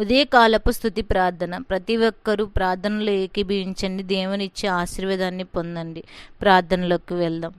ఉదయకాలపు స్థుతి ప్రార్థన. ప్రతి ఒక్కరూ ప్రార్థనలో ఏకీభవించండి. దేవునిచ్చే ఆశీర్వాదాన్ని పొందండి. ప్రార్థనలోకి వెళ్దాం.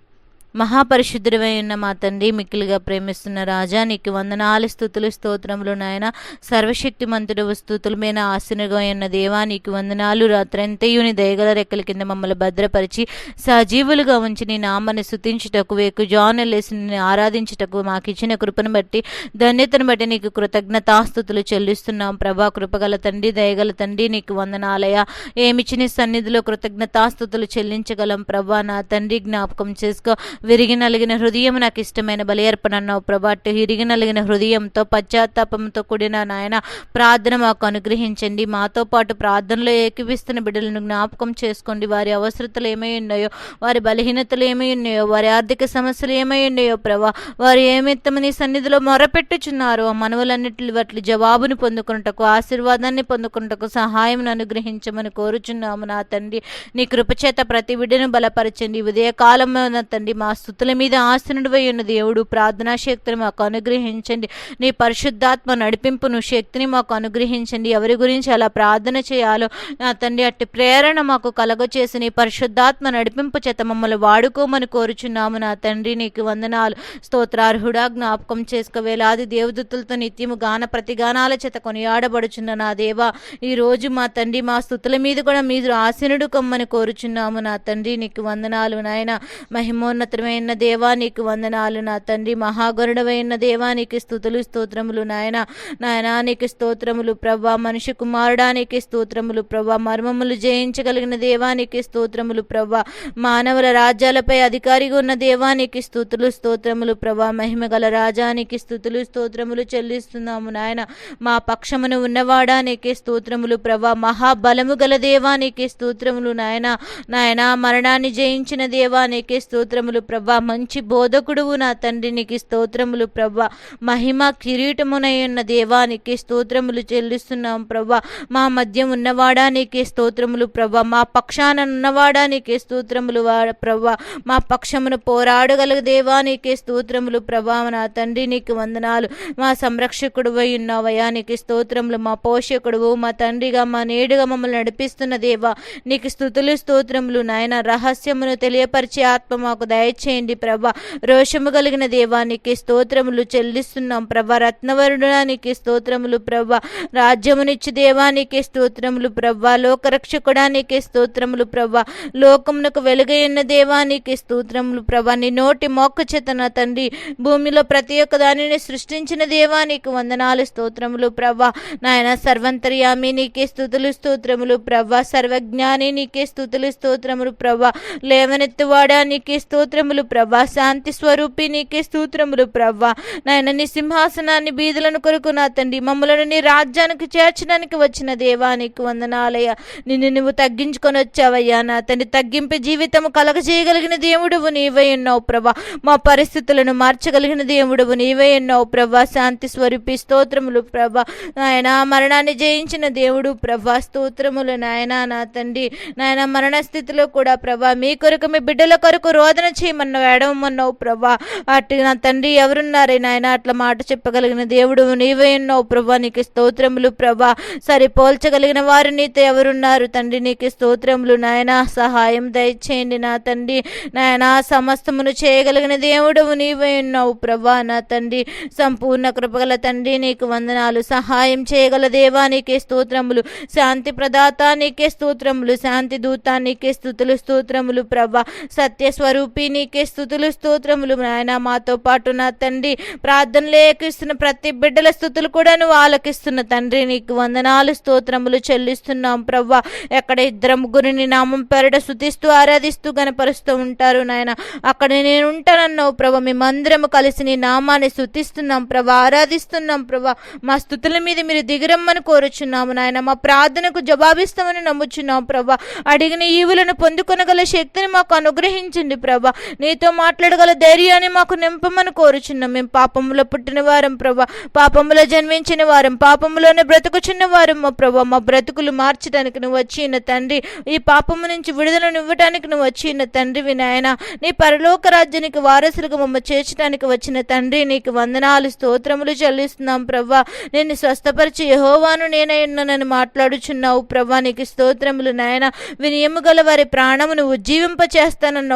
మహాపరిశుద్ధుడమై ఉన్న మా తండ్రి మిక్కిలిగా ప్రేమిస్తున్న రాజా నీకు వందనాలు స్థుతులు స్తోత్రములు నాయన. సర్వశక్తిమంతుడు మంతుడు మీద ఆశనుగా ఉన్న దేవా నీకు వందనాలు. రాత్రంతయుని దయగల రెక్కల కింద మమ్మల్ని భద్రపరిచి సజీవులుగా ఉంచి నీ నామాన్ని స్థుతించుటకు వేకు జానలేసి నిన్ను ఆరాధించుటకు మాకు ఇచ్చిన కృపను బట్టి ధన్యతను బట్టి నీకు కృతజ్ఞతాస్థుతులు చెల్లిస్తున్నాం. ప్రభా కృపగల తండ్రి దయగల తండ్రి నీకు వందనాలయ ఏమిచ్చిన నీ సన్నిధిలో కృతజ్ఞతాస్థుతులు చెల్లించగలం? ప్రభా నా తండ్రి జ్ఞాపకం చేసుకో. విరిగి నలిగిన హృదయం నాకు ఇష్టమైన బలి అర్పణ అన్నావు ప్రభా విరిగి నలిగిన హృదయంతో పశ్చాత్తాపంతో కూడిన నాయన ప్రార్థన మాకు అనుగ్రహించండి. మాతో పాటు ప్రార్థనలో ఏకీవిస్తున్న బిడ్డలను జ్ఞాపకం చేసుకోండి. వారి అవసరతలు ఏమై ఉన్నాయో వారి బలహీనతలు ఏమై ఉన్నాయో వారి ఆర్థిక సమస్యలు ఏమై ఉన్నాయో ప్రభా వారు ఏమెత్తమని సన్నిధిలో మొరపెట్టుచున్నారో. ఆ మనవులన్నిటి వాటి జవాబును పొందుకున్నటకు ఆశీర్వాదాన్ని పొందుకున్నటకు సహాయం అనుగ్రహించమని కోరుచున్నాము నా తండ్రి. నీ కృపచేత ప్రతి బిడ్డను బలపరచండి. ఉదయకాలంలో నా తండ్రి మా స్థుతుల మీద ఆసనుడివై ఉన్న దేవుడు ప్రార్థనా శక్తిని మాకు అనుగ్రహించండి. నీ పరిశుద్ధాత్మ నడిపింపును శక్తిని మాకు అనుగ్రహించండి. ఎవరి గురించి అలా ప్రార్థన చేయాలో నా తండ్రి అట్టి ప్రేరణ మాకు కలగచేసి నీ పరిశుద్ధాత్మ నడిపింపు చేత మమ్మల్ని వాడుకోమని కోరుచున్నాము నా తండ్రి. నీకు వందనాలు. స్తోత్రార్హుడా జ్ఞాపకం చేసుకో. వేలాది దేవదూతులతో నిత్యము గాన ప్రతిగానాల చేత కొనియాడబడుచున్న నా దేవా ఈ రోజు మా తండ్రి మా స్థుతుల మీద కూడా మీరు ఆసనుడు కమ్మని కోరుచున్నాము నా తండ్రి. నీకు వందనాలు నాయన. మహిమోన్నత దేవా నీకు వందనాలు నా తండ్రి. మహాగరుడవైన దేవానికి స్థుతులు స్తోత్రములు నాయన. నాయనానికి స్తోత్రములు ప్రభా మనిషి కుమారుడానికి స్తోత్రములు ప్రభా మర్మములు జయించగలిగిన దేవానికి స్తోత్రములు ప్రభా మానవుల రాజ్యాలపై అధికారిగా ఉన్న దేవానికి స్థుతులు స్తోత్రములు ప్రభా మహిమ గల రాజానికి స్థుతులు స్తోత్రములు చెల్లిస్తున్నాము నాయన. మా పక్షమును ఉన్నవాడానికి స్తోత్రములు ప్రభా మహాబలము గల దేవానికి స్తోత్రములు నాయన. నాయన మరణాన్ని జయించిన దేవానికి స్తోత్రములు ప్రభా మంచి బోధకుడువు నా తండ్రినికి స్తోత్రములు ప్రభా. మహిమ కిరీటమునై ఉన్న దేవానికి స్తోత్రములు చెల్లిస్తున్నాం ప్రభా. మా మధ్య ఉన్నవాడానికి స్తోత్రములు ప్రభా. మా పక్షాన ఉన్నవాడానికి స్తోత్రములు వా ప్రభా. మా పక్షమును పోరాడగల దేవానికి స్తోత్రములు ప్రభా. నా తండ్రి నీకు వందనాలు. మా సంరక్షకుడు ఉన్నావయ్యా నీకు స్తోత్రములు. మా పోషకుడువు మా తండ్రిగా మా నేడుగా మమ్మల్ని నడిపిస్తున్న దేవా. నీకు స్థుతులు స్తోత్రములు. నాయన రహస్యమును తెలియపరిచే ఆత్మ మాకు దయచేయండి ప్రభా. రోషము కలిగిన దేవానికి స్తోత్రములు చెల్లిస్తున్నాం ప్రభా. రత్నవరుడానికి స్తోత్రములు ప్రభా. రాజ్యమునిచ్చి దేవానికి స్తోత్రములు ప్రభా. లోకరక్షకుడానికి స్తోత్రములు ప్రభా. లోకమునకు వెలుగైన దేవానికి స్తోత్రములు ప్రభా. నీ నోటి మొక్క చేత తండ్రి భూమిలో ప్రతి ఒక్క దానిని సృష్టించిన దేవానికి వందనాలు స్తోత్రములు ప్రభా. నాయన సర్వంతర్యామి నీకే స్థుతులు స్తోత్రములు ప్రభా. సర్వజ్ఞాని నీకే స్థుతులు స్తోత్రములు ప్రభా. లేవనెత్తువాడా నీకే స్తోత్రములు ప్రభా శాంతి స్వరూపి నీకే స్తోత్రములు ప్రభా నాయన నీ సింహాసనాన్ని బీదులను కొరకు నా తండ్రి మమ్మలను నీ రాజ్యానికి చేర్చడానికి వచ్చిన దేవా నీకు వందనాలయ నిన్ను నువ్వు తగ్గించుకొని వచ్చావయ్యా. నా తండ్రి తగ్గింపు జీవితము కలగజేయగలిగిన దేవుడువు నీవై ఉన్నావు ప్రభా మా పరిస్థితులను మార్చగలిగిన దేవుడువు నీవై ఉన్నావు ప్రభా శాంతి స్వరూపి స్తోత్రములు ప్రభా నాయన మరణాన్ని జయించిన దేవుడు ప్రభా స్తోత్రములు నాయన నా తండ్రి. నాయన మరణ స్థితిలో కూడా ప్రభా మీ కొరకు మీ బిడ్డల కొరకు రోదన మన ఎడమన్నావు ప్రభా. అటు నా తండ్రి ఎవరున్నారే నాయన? అట్లా మాట చెప్పగలిగిన దేవుడు నీవే ఉన్నావు ప్రభా. నీకు స్తోత్రములు ప్రభా. సరి పోల్చగలిగిన వారు నీతో ఎవరున్నారు? తండ్రి నీకు స్తోత్రములు నాయన. సహాయం దయచేయండి నా తండ్రి. నాయన సమస్తమును చేయగలిగిన దేవుడు నీవే ఉన్నావు ప్రభా నా తండ్రి. సంపూర్ణ కృపగల తండ్రి నీకు వందనాలు. సహాయం చేయగల దేవా నీకే స్తోత్రములు. శాంతి ప్రదాత నీకే స్తోత్రములు. శాంతి దూత నీకే స్థుతులు స్తోత్రములు ప్రభా. సత్య స్వరూపిని నీకే స్థుతులు స్తోత్రములు. నాయన మాతో పాటు నా తండ్రి ప్రార్థనలు ఏకిస్తున్న ప్రతి బిడ్డల స్థుతులు కూడా నువ్వు ఆలకిస్తున్న తండ్రి. నీకు వందనాలు స్తోత్రములు చెల్లిస్తున్నాం ప్రభా ఎక్కడ ఇద్దరు ముగ్గురిని నామం పెరట శుతిస్తూ ఆరాధిస్తూ గనపరుస్తూ ఉంటారు నాయన. అక్కడ నేను ఉంటానన్నావు ప్రభా మేమందరము కలిసి నీ నామాన్ని స్థుతిస్తున్నాం ప్రభా ఆరాధిస్తున్నాం ప్రభా మా స్థుతుల మీద మీరు దిగిరమ్మని కోరుచున్నాము నాయన. మా ప్రార్థనకు జవాబిస్తామని నమ్ముచున్నాం ప్రభా అడిగిన ఈవులను పొందుకొనగల శక్తిని మాకు అనుగ్రహించండి ప్రభా నీతో మాట్లాడగల ధైర్యాన్ని మాకు నింపమని కోరుచున్నాం. మేము పాపములో పుట్టిన వారం ప్రభా. పాపములో జన్మించిన వారం పాపములోనే బ్రతుకుచున్న వారం మా ప్రభా. మా బ్రతుకులు మార్చడానికి నువ్వు వచ్చిన తండ్రి. ఈ పాపము నుంచి విడుదలను ఇవ్వడానికి నువ్వు వచ్చిన తండ్రి వినాయన నీ పరలోక రాజ్యానికి వారసులుగా మమ్మల్ని చేర్చడానికి వచ్చిన తండ్రి నీకు వందనాలు స్తోత్రములు చెల్లిస్తున్నాం ప్రభా. నేను స్వస్థపరిచి యహోవాను నేనై ఉన్నానని మాట్లాడుచున్నావు ప్రభా. నీకు స్తోత్రములు నాయన. వినియము గల వారి ప్రాణమును ఉజ్జీవింప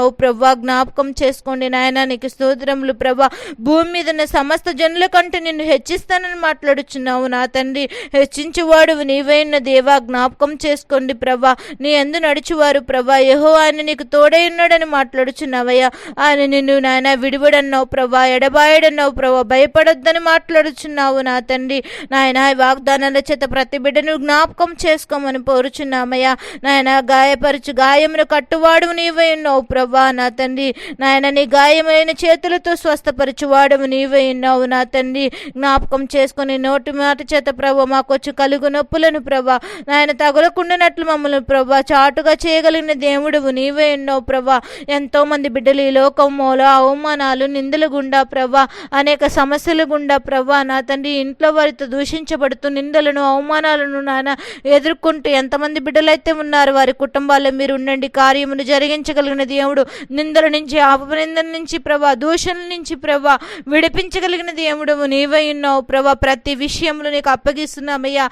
ప్రవ్వా జ్ఞాప జ్ఞాపకం చేసుకోండి నాయన. నీకు స్తోత్రములు ప్రభా. భూమి మీద ఉన్న సమస్త జనుల కంటే నిన్ను హెచ్చిస్తానని మాట్లాడుచున్నావు నా తండ్రి. హెచ్చించువాడు నీవైన దేవా. జ్ఞాపకం చేసుకోండి ప్రభా. నీ ఎందు నడుచువారు ప్రభా. యహో ఆయన నీకు తోడై ఉన్నాడని మాట్లాడుచున్నావయ్యా. ఆయన నిన్ను నాయన విడివడన్నావు ప్రభా. ఎడబాయడన్నావు ప్రభా. భయపడొద్దని మాట్లాడుచున్నావు నా తండ్రి. నాయన వాగ్దానాల చేత ప్రతి బిడ్డను జ్ఞాపకం చేసుకోమని కోరుచున్నామయ్యా నాయన గాయపరచు గాయమును కట్టువాడు నీవై ఉన్నావు ప్రభా నా తండ్రి. నాయన నీ గాయమైన చేతులతో స్వస్థపరచువాడు నీవే ఉన్నావు నా తండ్రి. జ్ఞాపకం చేసుకుని నోటి మాట చేత ప్రభ మాకొచ్చి కలుగు నొప్పులను ప్రభా. నాయన తగులకుండానట్లు మమ్మల్ని ప్రభా చాటుగా చేయగలిగిన దేవుడువు నీవే ఉన్నావు ప్రభా. ఎంతో మంది బిడ్డలు ఈ లోకములో అవమానాలు నిందలు గుండా ప్రభా అనేక సమస్యలు గుండా ప్రభా నా తండ్రి ఇంట్లో వారితో దూషించబడుతూ నిందలను అవమానాలను నాన్న ఎదుర్కొంటూ ఎంతమంది బిడ్డలైతే ఉన్నారు వారి కుటుంబాల్లో మీరు ఉండండి. కార్యమును జరిగించగలిగిన దేవుడు నిందల నుంచి అపనిందల నుంచి ప్రభా దూషణల నుంచి ప్రభా విడిపించగలిగిన దేవుడు నీవై ఉన్నావు ప్రభా. ప్రతి విషయంలో నీకు అప్పగిస్తున్నామయ్యా.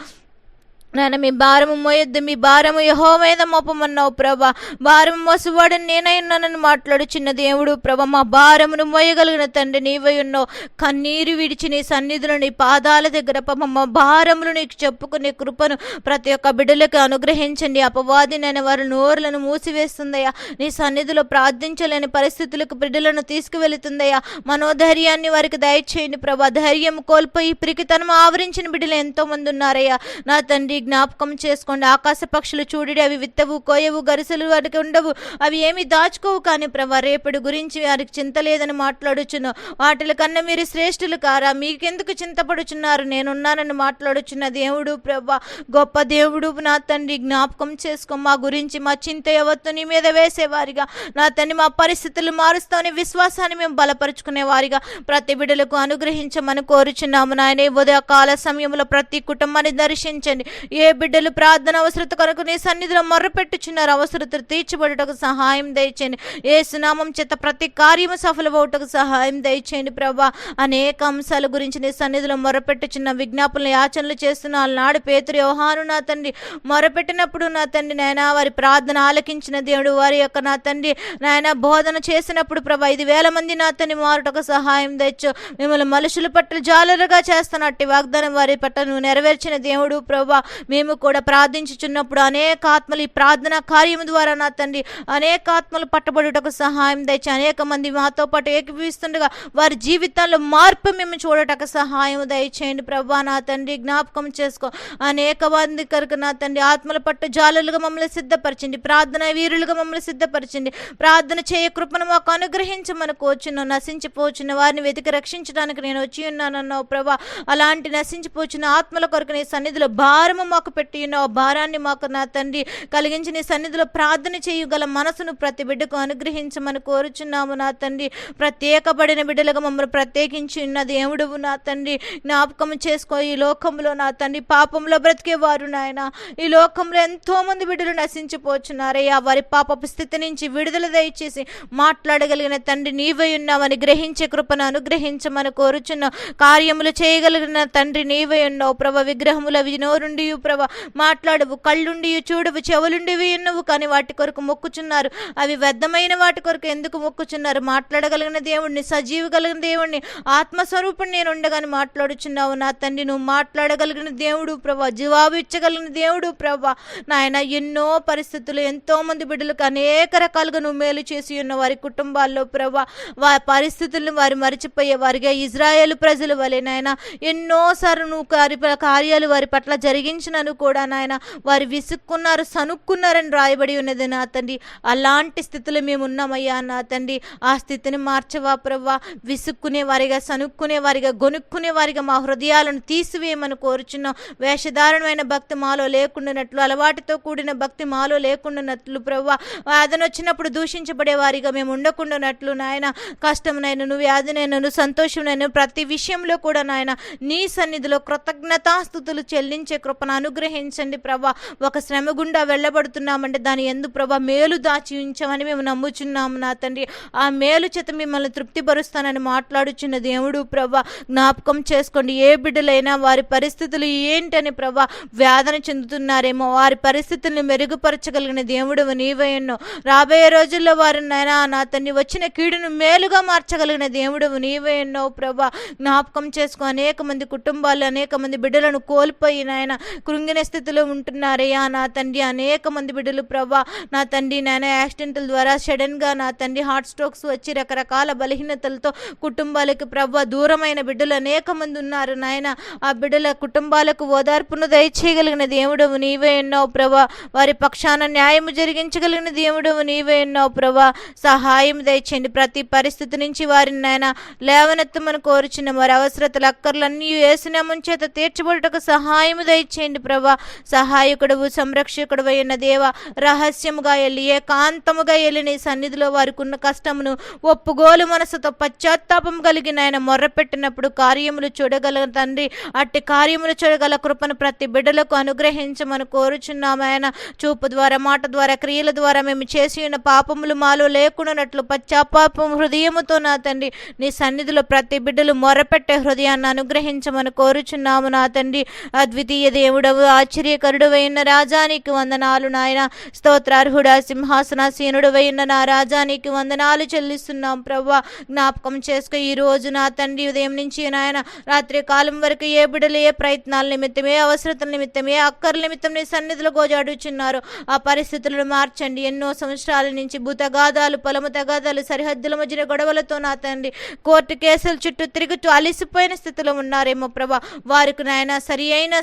నాన్న మీ భారము మోయొద్దు మీ భారము యహో మీద మోపమన్నావు ప్రభా. భారం మోసవాడు నేనై ఉన్నానని మాట్లాడు చిన్న దేవుడు ప్రభ. మా భారమును మోయగలిగిన తండ్రి నీవై ఉన్నావు. కన్నీరు విడిచి నీ సన్నిధులు నీ పాదాల దగ్గర పాప మా భారములు నీకు చెప్పుకునే కృపను ప్రతి ఒక్క బిడ్డలకు అనుగ్రహించండి. అపవాది నేను వారి నోరులను మూసివేస్తుందయ్యా. నీ సన్నిధిలో ప్రార్థించలేని పరిస్థితులకు బిడ్డలను తీసుకువెళుతుందయ్యా. మనోధైర్యాన్ని వారికి దయచేయండి ప్రభా. ధైర్యం కోల్పోయి పిరికితనం ఆవరించిన బిడ్డలు ఎంతో మంది ఉన్నారయ్యా. నా తండ్రి జ్ఞాపకం చేసుకోండి. ఆకాశ పక్షులు చూడడి అవి విత్తవు కోయవు గరిసెలు వాటికి ఉండవు. అవి ఏమి దాచుకోవు కానీ ప్రభా రేపటి గురించి వారికి చింత లేదని మాట్లాడుచును. వాటిల కన్నా మీరు శ్రేష్ఠులు కారా? మీకెందుకు చింతపడుచున్నారు? నేనున్నానని మాట్లాడుచున్న దేవుడు ప్రభా గొప్ప దేవుడు నా తండ్రి జ్ఞాపకం చేసుకో. మా గురించి మా చింత యావత్తు నీ మీద వేసేవారిగా. నా తండ్రి మా పరిస్థితులు మారుస్తామని విశ్వాసాన్ని మేము బలపరుచుకునే వారిగా ప్రతి బిడ్డలకు అనుగ్రహించమని కోరుచున్నాము. నాయన ఉదయకాల ఉదయ కాల సమయంలో ప్రతి కుటుంబాన్ని దర్శించండి. ఏ బిడ్డలు ప్రార్థన అవసరత కొరకు నీ సన్నిధిలో మొర్రపెట్టుచున్నారు అవసరత తీర్చబడుటకు సహాయం దయచేయండి. ఏ సునామం చేత ప్రతి కార్యము సఫలమవుటకు సహాయం దయచేయండి ప్రభా. అనేక అంశాల గురించి నీ సన్నిధిలో మొరపెట్టుచున్న విజ్ఞాపనలు యాచనలు చేస్తున్న నాడు పేతురు వ్యవహాను నా తండ్రి మొరపెట్టినప్పుడు నా తండ్రి నాయన వారి ప్రార్థన ఆలకించిన దేవుడు వారి యొక్క నా తండ్రి నాయన బోధన చేసినప్పుడు ప్రభా ఐదు వేల మంది నా తండ్రి మారుటకు సహాయం తెచ్చు మిమ్మల్ని మనుషుల పట్ల జాలరుగా చేస్తున్నట్టు వాగ్దానం వారి పట్ల నువ్వు నెరవేర్చిన దేవుడు ప్రభా. మేము కూడా ప్రార్థించుచున్నప్పుడు అనేక ఆత్మలు ఈ ప్రార్థన కార్యము ద్వారా నా తండ్రి అనేక ఆత్మలు పట్టబడుటకు సహాయం తెచ్చి అనేక మంది మాతో పాటు ఏకీపిస్తుండగా వారి జీవితంలో మార్పు మేము చూడటకు సహాయం దయచేయండి. ప్రభా నా తండ్రి జ్ఞాపకం చేసుకో. అనేక మంది కరకు నా తండ్రి ఆత్మల పట్టు జాలులుగా మమ్మల్ని సిద్ధపరచండి ప్రార్థన వీరులుగా మమ్మల్ని సిద్ధపరచండి ప్రార్థన చేయ కృపను మాకు అనుగ్రహించమని కోచున్న నశించిపోచున్న వారిని వెతికి రక్షించడానికి నేను వచ్చి ఉన్నానన్నావు ప్రభా. అలాంటి నశించిపోచిన ఆత్మల కొరకు నీ సన్నిధిలో భారము మాకు పెట్టి ఉన్నావు భారాన్ని మాకు నా తండ్రి కలిగించి నీ సన్నిధిలో ప్రార్థన చేయగల మనసును ప్రతి బిడ్డకు అనుగ్రహించమని కోరుచున్నాము నా తండ్రి. ప్రత్యేకపడిన బిడ్డలుగా మమ్మల్ని ప్రత్యేకించి ఉన్న దేవుడువు నా తండ్రి. జ్ఞాపకం చేసుకో ఈ లోకంలో నా తండ్రి పాపంలో బ్రతికేవారు నాయన. ఈ లోకంలో ఎంతో మంది బిడ్డలు నశించిపోచున్నారయ్యా. వారి పాపపు స్థితి నుంచి విడుదల దయచేసి మాట్లాడగలిగిన తండ్రి నీవై ఉన్నావని గ్రహించే కృపను అనుగ్రహించమని కోరుచున్న. కార్యములు చేయగలిగిన తండ్రి నీవై ఉన్నావు. ప్రభ విగ్రహముల వినోరుండి ప్రభా మాట్లాడవు కళ్ళుండి చూడవు చెవులుండివి ఎన్నవు కానీ వాటి కొరకు మొక్కుచున్నారు. అవి వ్యర్థమైన వాటి కొరకు ఎందుకు మొక్కుచున్నారు? మాట్లాడగలిగిన దేవుణ్ణి సజీవ కలిగిన దేవుణ్ణి ఆత్మస్వరూపుని నేను ఉండగాని మాట్లాడుచున్నావు. నా తండ్రి నువ్వు మాట్లాడగలిగిన దేవుడు ప్రభా జవాబు ఇచ్చగలిగిన దేవుడు ప్రభా. నాయన ఎన్నో పరిస్థితులు ఎంతో మంది బిడ్డలకు అనేక రకాలుగా నువ్వు మేలు చేసి ఉన్న వారి కుటుంబాల్లో ప్రభా వారి పరిస్థితులను వారు మరిచిపోయే వారిగా ఇజ్రాయేల్ ప్రజలు వలె నాయన ఎన్నోసార్లు నువ్వు కార్యాలు వారి పట్ల జరిగించి చూపించినను కూడా నాయన. వారు విసుక్కున్నారు సనుక్కున్నారని రాయబడి ఉన్నది నా తండ్రి. అలాంటి స్థితిలో మేము ఉన్నామయ్యా నా తండ్రి. ఆ స్థితిని మార్చవా ప్రవ్వా. విసుక్కునే వారిగా సనుక్కునే వారిగా గొనుక్కునే వారిగా మా హృదయాలను తీసివేయమని కోరుచున్నాం. వేషధారణమైన భక్తి మాలో లేకుండానట్లు అలవాటుతో కూడిన భక్తి మాలో లేకుండానట్లు ప్రవ్వా. వేదన వచ్చినప్పుడు దూషించబడే వారిగా మేము ఉండకుండానట్లు నాయన కష్టమునైనను వ్యాధినైనను సంతోషమునైనా ప్రతి విషయంలో కూడా నాయన. నీ సన్నిధిలో కృతజ్ఞతాస్థుతులు చెల్లించే కృపణ అనుగ్రహించండి ప్రభా. ఒక శ్రమ గుండా వెళ్ళబడుతున్నామంటే దాని ఎందు ప్రభా మేలు దాచి ఉంచామని మేము నమ్ముచున్నాము నా తండ్రి. ఆ మేలు చేత మిమ్మల్ని తృప్తిపరుస్తానని మాట్లాడుచున్న దేవుడు ప్రభా జ్ఞాపకం చేసుకోండి. ఏ బిడ్డలైనా వారి పరిస్థితులు ఏంటని ప్రభా వేదన చెందుతున్నారేమో వారి పరిస్థితులను మెరుగుపరచగలిగిన దేవుడు నీవే ఎన్నో. రాబోయే రోజుల్లో వారి నైనా నా తండ్రి వచ్చిన కీడును మేలుగా మార్చగలిగిన దేవుడు నీవే ఎన్నో ప్రభా. జ్ఞాపకం చేసుకో అనేక మంది కుటుంబాలు అనేక మంది బిడ్డలను కోల్పోయి నాయన కృంగిన స్థితిలో ఉంటున్నారయ్యా నా తండ్రి అనేక మంది బిడ్డలు ప్రభా నా తండ్రి నాయన యాక్సిడెంట్ల ద్వారా సడన్గా నా తండ్రి హార్ట్ స్ట్రోక్స్ వచ్చి రకరకాల బలహీనతలతో కుటుంబాలకు ప్రభా దూరమైన బిడ్డలు అనేక మంది ఉన్నారు నాయన. ఆ బిడ్డల కుటుంబాలకు ఓదార్పును దయచేయగలిగిన దేవుడవు నీవే ఎన్నో ప్రభా వారి పక్షాన న్యాయము జరిగించగలిగిన దేవుడవు నీవే ఎన్నో ప్రభా సహాయం దయచేయండి. ప్రతి పరిస్థితి నుంచి వారిని నాయన లేవనెత్తమని కోరుచున్న వారి అవసరతలు అక్కర్లన్నీ వేసినామని చేత తీర్చబడటకు సహాయం దయచేయండి. ప్రభా. సహాయకుడవు సంరక్షకుడు అయిన దేవ రహస్యముగా వెళ్ళి ఏకాంతముగా వెళ్ళి నీ సన్నిధిలో వారికి ఉన్న కష్టమును ఒప్పుగోలు మనసుతో పశ్చాత్తాపం కలిగిన ఆయన మొర్రపెట్టినప్పుడు కార్యములు చూడగల తండ్రి. అట్టి కార్యములు చూడగల కృపను ప్రతి బిడ్డలకు అనుగ్రహించమని కోరుచున్నాము ఆయన. చూపు ద్వారా మాట ద్వారా క్రియల ద్వారా మేము చేసి ఉన్న పాపములు మాలో లేకుండానట్లు పశ్చాత్తాపం హృదయముతో నా తండ్రి నీ సన్నిధిలో ప్రతి బిడ్డలు మొరపెట్టే హృదయాన్ని అనుగ్రహించమని కోరుచున్నాము నా తండ్రి. అద్వితీయ దేవుడవు ఆశ్చర్యకరుడు అయిన రాజానికి వందనాలు నాయన. స్తోత్రార్హుడ సింహాసనాసీనుడు అయిన నా రాజానికి వందనాలు చెల్లిస్తున్నాం ప్రవ్వా. జ్ఞాపకం చేసుకో ఈ రోజు నా తండ్రి ఉదయం నుంచి నాయన రాత్రి కాలం వరకు ఏ బిడలు ఏ ప్రయత్నాల నిమిత్తం ఏ అవసరతల నిమిత్తం ఏ అక్కర్ల నిమిత్తం నీ సన్నిధిలో గోజాడుచున్నారు. ఆ పరిస్థితులను మార్చండి. ఎన్నో సంవత్సరాల నుంచి భూతగాదాలు పొలము తగాదాలు సరిహద్దుల మధ్యన గొడవలతో నా తండ్రి కోర్టు కేసుల చుట్టూ తిరుగుతూ అలిసిపోయిన స్థితిలో ఉన్నారేమో ప్రభా వారికి నాయన సరి అయిన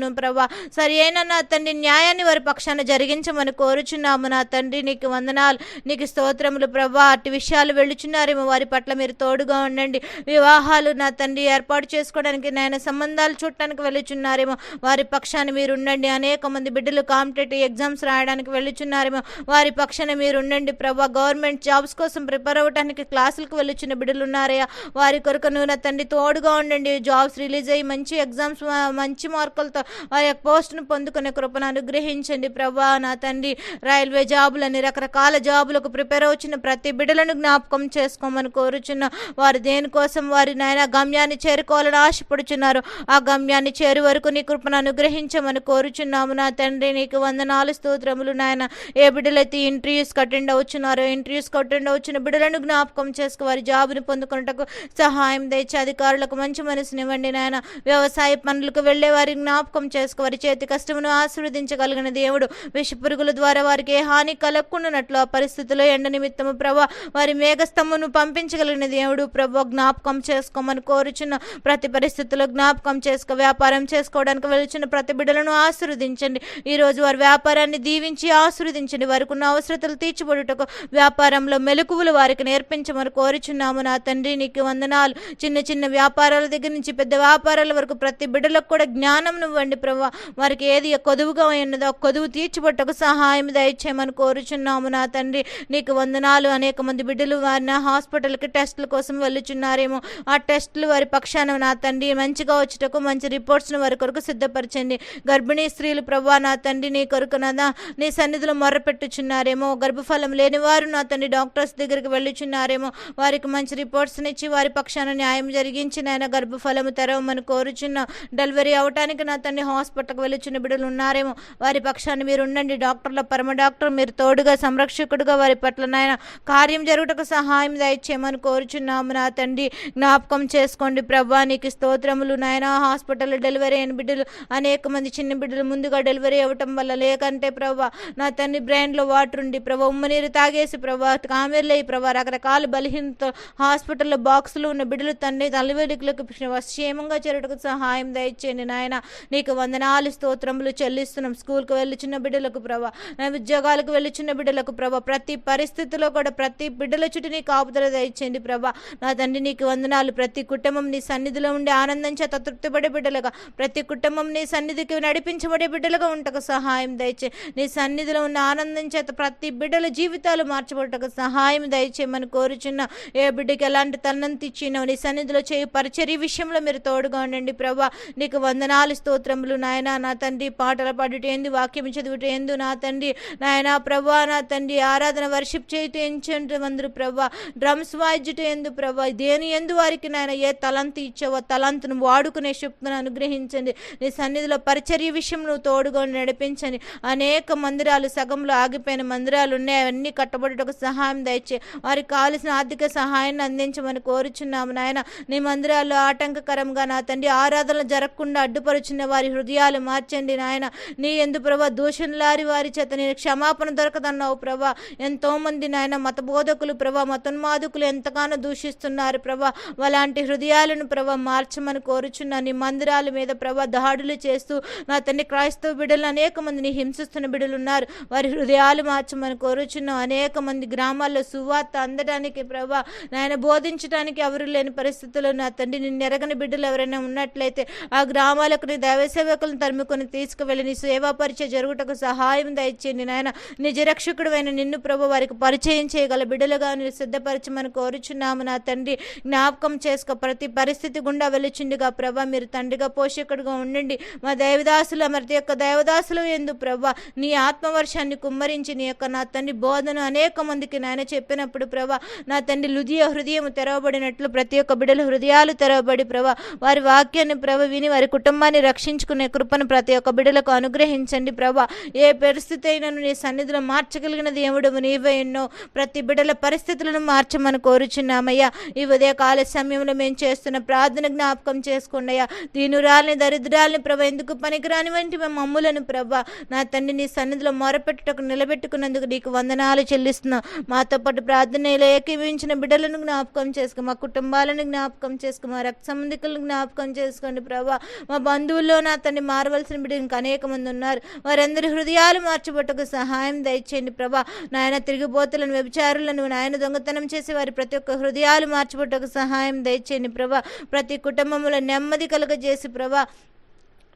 సమాధానమును ప్రభా సరి అయినా నా తండ్రి న్యాయాన్ని వారి పక్షాన జరిగించమని కోరుచున్నాము. నా తండ్రి నీకు వందనాలు నీకు స్తోత్రములు ప్రభా అటు విషయాలు వెళ్ళుచున్నారేమో వారి పట్ల మీరు తోడుగా ఉండండి. వివాహాలు నా తండ్రి ఏర్పాటు చేసుకోవడానికి నాయన సంబంధాలు చూడటానికి వెళ్ళుచున్నారేమో వారి పక్షాన మీరు ఉండండి. అనేక మంది బిడ్డలు కాంపిటేటివ్ ఎగ్జామ్స్ రాయడానికి వెళ్ళుచున్నారేమో వారి పక్షాన మీరు ఉండండి ప్రభా గవర్నమెంట్ జాబ్స్ కోసం ప్రిపేర్ అవ్వడానికి క్లాసులకు వెళ్ళుచున్న బిడ్డలు ఉన్నారయ్యా. వారి కొరకు నువ్వు నా తండ్రి తోడుగా ఉండండి. జాబ్స్ రిలీజ్ అయ్యి మంచి ఎగ్జామ్స్ మంచి మార్కులతో వారి యొక్క పోస్టును పొందుకునే కృపను అనుగ్రహించండి ప్రభా నా తండ్రి. రైల్వే జాబులని రకరకాల జాబులకు ప్రిపేర్ అవుతున్న ప్రతి బిడ్డలను జ్ఞాపకం చేసుకోమని కోరుచున్న వారు దేనికోసం వారి నాయన గమ్యాన్ని చేరుకోవాలని ఆశపడుచున్నారు. ఆ గమ్యాన్ని చేరు వరకు నీ కృపను అనుగ్రహించమని కోరుచున్నాము నా తండ్రి. నీకు వందనాలు స్తోత్రములు నాయన. ఏ బిడ్డలైతే ఇంటర్వ్యూస్ అటెండ్ అవుతున్నారో ఇంటర్వ్యూస్ అటెండ్ అవుతున్న బిడ్డలను జ్ఞాపకం చేసుకు వారి జాబుని పొందుకున్నటకు సహాయం తెచ్చి అధికారులకు మంచి మనసునివ్వండి నాయన. వ్యవసాయ పనులకు వెళ్ళే వారి జ్ఞాపకం చేసుకు. వారి చేతి కష్టమును ఆశీర్వదించగలిగిన దేవుడు విష పురుగుల ద్వారా వారికి ఏ హాని కలగకుండానట్లు ఆ పరిస్థితిలో ఎండ నిమిత్తము ప్రభా వారి మేఘస్తంభను పంపించగలిగిన దేవుడు ప్రభా జ్ఞాపకం చేసుకోమని కోరుచున్న ప్రతి పరిస్థితుల్లో జ్ఞాపకం చేసుకో. వ్యాపారం చేసుకోవడానికి వెళ్తున్న ప్రతి బిడ్డలను ఆశీర్వదించండి. ఈ రోజు వారి వ్యాపారాన్ని దీవించి ఆశీర్వదించండి. వారికి ఉన్న అవసరతలు తీర్చిబడుటకు వ్యాపారంలో మెలకువలు వారికి నేర్పించమని కోరుచున్నాము. నా తండ్రి నీకు వందనాలు. చిన్న చిన్న వ్యాపారాల దగ్గర నుంచి పెద్ద వ్యాపారాల వరకు ప్రతి బిడ్డలకు కూడా జ్ఞానం ఇవ్వండి ప్రభా. వారికి ఏది కొదువుగా ఉన్నదో కొదువు తీర్చిబట్టకు సహాయం దయచేయమని కోరుచున్నాము నా తండ్రి. నీకు వందనాలు అనేక మంది బిడ్డలు వారిని హాస్పిటల్కి టెస్టుల కోసం వెళ్ళుచున్నారేమో. ఆ టెస్టులు వారి పక్షాన నా తండ్రి మంచిగా వచ్చుటకు మంచి రిపోర్ట్స్ను వారి కొరకు సిద్ధపరచండి. గర్భిణీ స్త్రీలు ప్రభా నా తండ్రి నీ కొరకు నాదా నీ సన్నిధిలో మొర్రపెట్టుచున్నారేమో గర్భఫలం లేని వారు నా తండ్రి డాక్టర్స్ దగ్గరికి వెళ్ళుచున్నారేమో. వారికి మంచి రిపోర్ట్స్ని ఇచ్చి వారి పక్షాన న్యాయం జరిగించి నాయన గర్భఫలము తెరవమని కోరుచున్న. డెలివరీ అవటానికి నా తండ్రి హాస్పిటల్కి వెళ్ళుచున్న బిడ్డలు ఉన్నారేమో వారి పక్షాన్ని మీరు ఉండండి. డాక్టర్ల పరమ డాక్టర్ మీరు తోడుగా సంరక్షకుడుగా వారి పట్ల నాయన కార్యం జరుగుటకు సహాయం దయచేయమని కోరుచున్నాము నా తండ్రి. జ్ఞాపకం చేసుకోండి ప్రభా నీకు స్తోత్రములు నాయన. హాస్పిటల్ డెలివరీ అయిన బిడ్డలు అనేక మంది చిన్న బిడ్డలు ముందుగా డెలివరీ అవ్వటం వల్ల లేకంటే ప్రభా నా తండ్రి బ్రెయిన్లో వాటర్ ఉండి ప్రభా ఉమ్మ నీరు తాగేసి ప్రభా కామెర్లే ప్రభా రకరకాల బలహీనత హాస్పిటల్లో బాక్సులు ఉన్న బిడ్డలు తండ్రి తల్లివెలికలకు క్షేమంగా చేరటకు సహాయం దయచేయండి నాయన. నీ నీకు వందనాలు స్తోత్రములు చెల్లిస్తున్నాం. స్కూల్కి వెళ్ళుచున్న బిడ్డలకు ప్రభా నా ఉద్యోగాలకు వెళ్ళుచున్న బిడ్డలకు ప్రభా ప్రతి పరిస్థితిలో కూడా ప్రతి బిడ్డల చుట్టూ నీ కాపుదల దయచేయండి ప్రభా. నా తండ్రి నీకు వందనాలు. ప్రతి కుటుంబం నీ సన్నిధిలో ఉండే ఆనందం చేత తృప్తిపడే బిడ్డలుగా ప్రతి కుటుంబం నీ సన్నిధికి నడిపించబడే బిడ్డలుగా ఉంటకు సహాయం దయచే నీ సన్నిధిలో ఉన్న ఆనందం చేత ప్రతి బిడ్డల జీవితాలు మార్చబడటకు సహాయం దయచేయమని కోరుచున్న. ఏ బిడ్డకి ఎలాంటి తలనంత నీ సన్నిధిలో చేయి పరిచర్య విషయంలో మీరు తోడుగా ఉండండి ప్రభా. నీకు వందనాలు స్తోత్రములు నాయన నా తండ్రి పాటలు పాడుట ఎందు వాక్యం చదువుట ఎందు నా తండ్రి నాయన ప్రభా నా తండ్రి ఆరాధన వర్షిప్ చేయటం ఎంచండి అందరూ ప్రభా డ్రమ్స్ వాయిద్యుట ఎందు ప్రభా దేని ఎందు వారికి నాయన ఏ తలంతు ఇచ్చావో తలంతును వాడుకునే శక్తిని అనుగ్రహించండి. నీ సన్నిధిలో పరిచర్య విషయం నువ్వు తోడుగా నడిపించండి. అనేక మందిరాలు సగంలో ఆగిపోయిన మందిరాలు ఉన్నాయి. అవన్నీ కట్టబడుటకు సహాయం దయచే వారికి కావలసిన ఆర్థిక సహాయాన్ని అందించమని కోరుచున్నాము నాయన. నీ మందిరాల్లో ఆటంకకరంగా నా తండ్రి ఆరాధనలు జరగకుండా అడ్డుపరుచున్న వారి వారి హృదయాలు మార్చండి నాయన. నీ ఎందు ప్రభా దూషణలారి వారి చేత నేను క్షమాపణ దొరకదన్నావు ప్రభా. ఎంతో మంది నాయన మత బోధకులు ప్రభా మతోన్మాదుకులు ఎంతగానో దూషిస్తున్నారు ప్రభా. అలాంటి హృదయాలను ప్రభా మార్చమని కోరుచున్నా నీ మందిరాల మీద ప్రభా దాడులు చేస్తూ నా తండ్రి క్రైస్తవ బిడ్డలు అనేక మందిని హింసిస్తున్న బిడ్డలు ఉన్నారు. వారి హృదయాలు మార్చమని కోరుచున్నాం అనేక మంది గ్రామాల్లో సువార్త అందడానికి ప్రభా నాయన బోధించడానికి ఎవరు లేని పరిస్థితుల్లో నా తండ్రి నిన్ను ఎరగని బిడ్డలు ఎవరైనా ఉన్నట్లయితే ఆ గ్రామాలకు నీ దైవ సేవకులను తరుముకొని తీసుకువెళ్ళి నీ సేవా పరిచయ జరుగుటకు సహాయం దయచేయండి నాయన. నిజరక్షకుడు అయిన నిన్ను ప్రభు వారికి పరిచయం చేయగల బిడ్డలుగా నేను సిద్ధపరచమని కోరుచున్నాము నా తండ్రి. జ్ఞాపకం చేసుకో ప్రతి పరిస్థితి గుండా వెళ్ళుచుండిగా ప్రభా. మీరు తండ్రిగా పోషకుడుగా ఉండండి. మా దైవదాసుల ప్రతి యొక్క దైవదాసులు ఎందు ప్రభా. నీ ఆత్మవర్షాన్ని కుమ్మరించి నీ యొక్క నా తండ్రి బోధను అనేక మందికి నాయన చెప్పినప్పుడు ప్రభా నా తండ్రి హృదయ హృదయం తెరవబడినట్లు ప్రతి ఒక్క బిడ్డల హృదయాలు తెరవబడి ప్రభా వారి వాక్యాన్ని ప్రభ విని వారి కుటుంబాన్ని రక్షించుకునే కృపను ప్రతి ఒక్క బిడ్డలకు అనుగ్రహించండి ప్రభా. ఏ పరిస్థితి అయినను నీ సన్నిధిలో మార్చగలిగిన దేవుడు నీవే ఎన్నో ప్రతి బిడల పరిస్థితులను మార్చమని కోరుచున్నామయ్యా. ఈ ఉదయ కాల సమయంలో మేము చేస్తున్న ప్రార్థన జ్ఞాపకం చేసుకోండి అయ్యా. దీనురాల్ని దరిద్రాలని ప్రభ ఎందుకు పనికిరాని వంటి మేము మమ్ములను ప్రభ. నా తండ్రి నీ సన్నిధిలో మొరపెట్టుటకు నిలబెట్టుకున్నందుకు నీకు వందనాలు చెల్లిస్తున్నాం. మాతో పాటు ప్రార్థనలో ఏకీవించిన బిడ్డలను జ్ఞాపకం చేసుకో మా కుటుంబాలను జ్ఞాపకం చేసుకో మా రక్త సంబంధికులను జ్ఞాపకం చేసుకోండి ప్రభా. మా బంధువుల్లో నా తండ్రి మారవలసిన బిడ్డలు ఇంకా అనేక మంది ఉన్నారు. వారందరి హృదయాలు మార్చబట్టకు సహాయం దయచేయండి ప్రభా. నాయన తిరిగిపోతులను వ్యభిచారులను నాయన దొంగతనం చేసి వారి ప్రతి ఒక్క హృదయాలు మార్చబట్టకు సహాయం దయచేయండి ప్రభా. ప్రతి కుటుంబంలో నెమ్మది కలుగజేసి ప్రభా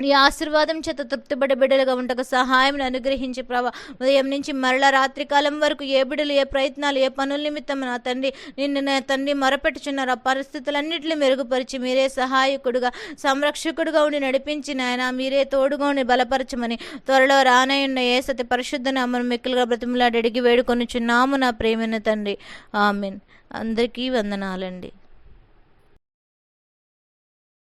నీ ఆశీర్వాదం చేత తృప్తిపడే బిడ్డలుగా ఉండక సహాయం అనుగ్రహించి ప్రభా. ఉదయం నుంచి మరల రాత్రి కాలం వరకు ఏ బిడ్డలు ఏ ప్రయత్నాలు ఏ పనుల నిమిత్తం నా తండ్రి నిన్ను నా తండ్రి మొరపెట్టుచున్నారు. ఆ పరిస్థితులన్నింటినీ మెరుగుపరిచి మీరే సహాయకుడుగా సంరక్షకుడుగా ఉండి నడిపించి నాయన మీరే తోడుగా ఉండి బలపరచమని త్వరలో రానయ్యున్న ఏ సతి పరిశుద్ధ నామను మిక్కులుగా బ్రతిమలాడి అడిగి వేడుకొనుచున్నాము నా ప్రేమైన తండ్రి. ఆమెన్. అందరికీ వందనాలండి.